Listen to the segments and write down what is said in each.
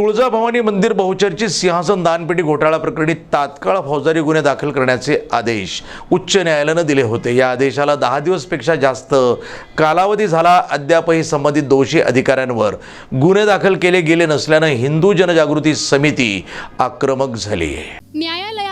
तुळजाभवानी मंदिर बहुचर्चित सिंहासन दानपेटी घोटाळा प्रकरणी तात्काळ फौजदारी गुन्हे दाखल करण्याचे आदेश उच्च न्यायालयानं दिले होते. या आदेशाला दहा दिवसपेक्षा जास्त कालावधी झाला अद्यापही संबंधित दोषी अधिकाऱ्यांवर. गुन्हे दाखल केले गेले नसल्यानं हिंदू जनजागृती समिती आक्रमक झाली आहे.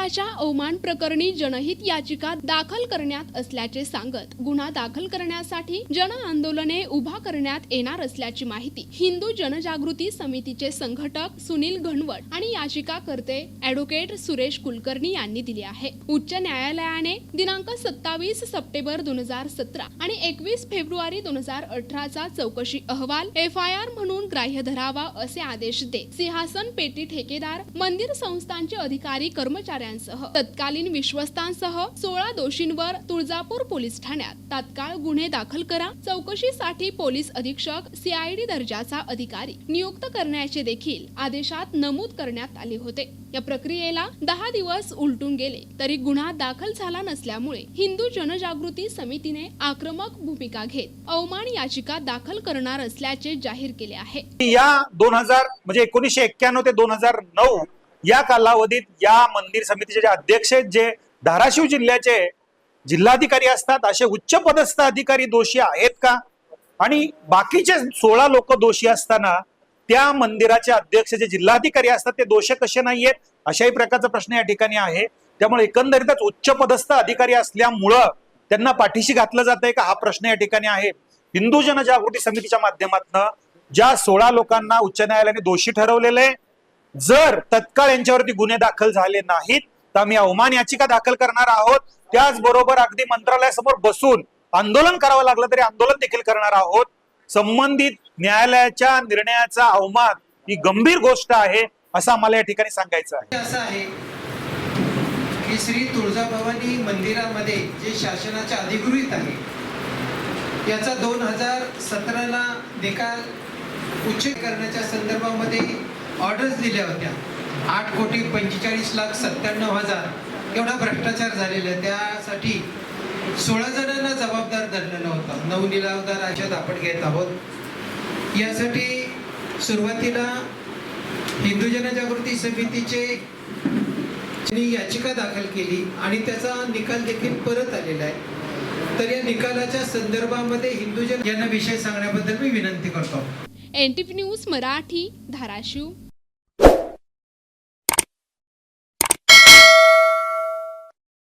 न्यायालयाच्या अवमान प्रकरणी जनहित याचिका दाखल करण्यात असल्याचे सांगत गुन्हा दाखल करण्यासाठी जन आंदोलने उभा करण्यात येणार असल्याची माहिती हिंदू जनजागृती समितीचे संघटक सुनील घनवट आणि याचिकाकर्ते ऍडव्होकेट सुरेश कुलकर्णी यांनी दिली आहे. उच्च न्यायालयाने दिनांक सत्तावीस सप्टेंबर दोन हजार सतरा आणि एकवीस फेब्रुवारी दोन हजार अठराचा चौकशी अहवाल एफ आय आर म्हणून ग्राह्य धरावा असे आदेश देत सिंहासन पेटी ठेकेदार मंदिर संस्थांचे अधिकारी कर्मचाऱ्यांसह तत्कालीन विश्वस्तांसह सोळा दोषींवर तुळजापूर पोलीस ठाण्यात. तात्काळ गुन्हे दाखल करा. चौकशीसाठी पोलीस अधीक्षक सीआयडी दर्जाचा अधिकारी नियुक्त करण्याचे देखील आदेशात नमूद करण्यात आले होते. या प्रक्रियेला दहा दिवस उलटून गेले तरी गुन्हा दाखल झाला नसल्यामुळे हिंदू जनजागृती समितीने आक्रमक भूमिका घेत अवमान याचिका दाखल करणार असल्याचे जाहीर केले आहे. या दोन हजार म्हणजे एकोणीसशे एक्क्याण्णव ते दोन हजार नऊ या कालावधीत या मंदिर समितीचे जे अध्यक्ष आहेत जे धाराशिव जिल्ह्याचे जिल्हाधिकारी असतात असे उच्च पदस्थ अधिकारी दोषी आहेत का? आणि बाकीचे सोळा लोक दोषी असताना त्या मंदिराचे अध्यक्ष जे जिल्हाधिकारी असतात ते दोष कसे नाही आहेत अशाही प्रकारचा प्रश्न या ठिकाणी आहे. त्यामुळे एकंदरीतच उच्च पदस्थ अधिकारी असल्यामुळं त्यांना पाठीशी घातलं जात आहे का? हा प्रश्न या ठिकाणी आहे. हिंदू जनजागृती समितीच्या माध्यमातून ज्या सोळा लोकांना उच्च न्यायालयाने दोषी ठरवलेले आहे, जर तत्काळ यांच्यावरती गुन्हे दाखल झाले नाहीत तर आम्ही अवमान याचिका दाखल करणार आहोत. त्याचबरोबर अगदी मंत्रालयासमोर बसून आंदोलन करावं लागलं तरी आंदोलन देखील करणार आहोत. संबंधित न्यायालयाच्या निर्णयाचा अवमान ही गंभीर गोष्ट आहे असं आम्हाला या ठिकाणी सांगायचं आहे. असं आहे की श्री तुळजाभवानी मंदिरामध्ये जे शासनाच्या अधिकृत आहे याचा दोन हजार सतराला निकाल उच्च करण्याच्या संदर्भामध्ये ऑर्डर्स दिल्या होत्या. आठ कोटी पंचेचाळीस लाख सत्त्याण्णव हजार एवढा भ्रष्टाचार झालेला आहे. त्यासाठी सोळा जणांना जबाबदार धरलेला होता नऊ निलावदार अशात आपण घेत आहोत. यासाठी सुरुवातीला हिंदू जनजागृती समितीचे याचिका दाखल केली आणि त्याचा निकाल देखील परत आलेला आहे. तर या निकालाच्या संदर्भामध्ये हिंदू जन यांना विषय सांगण्याबद्दल मी विनंती करतो. N T news Marathi Dharashiv.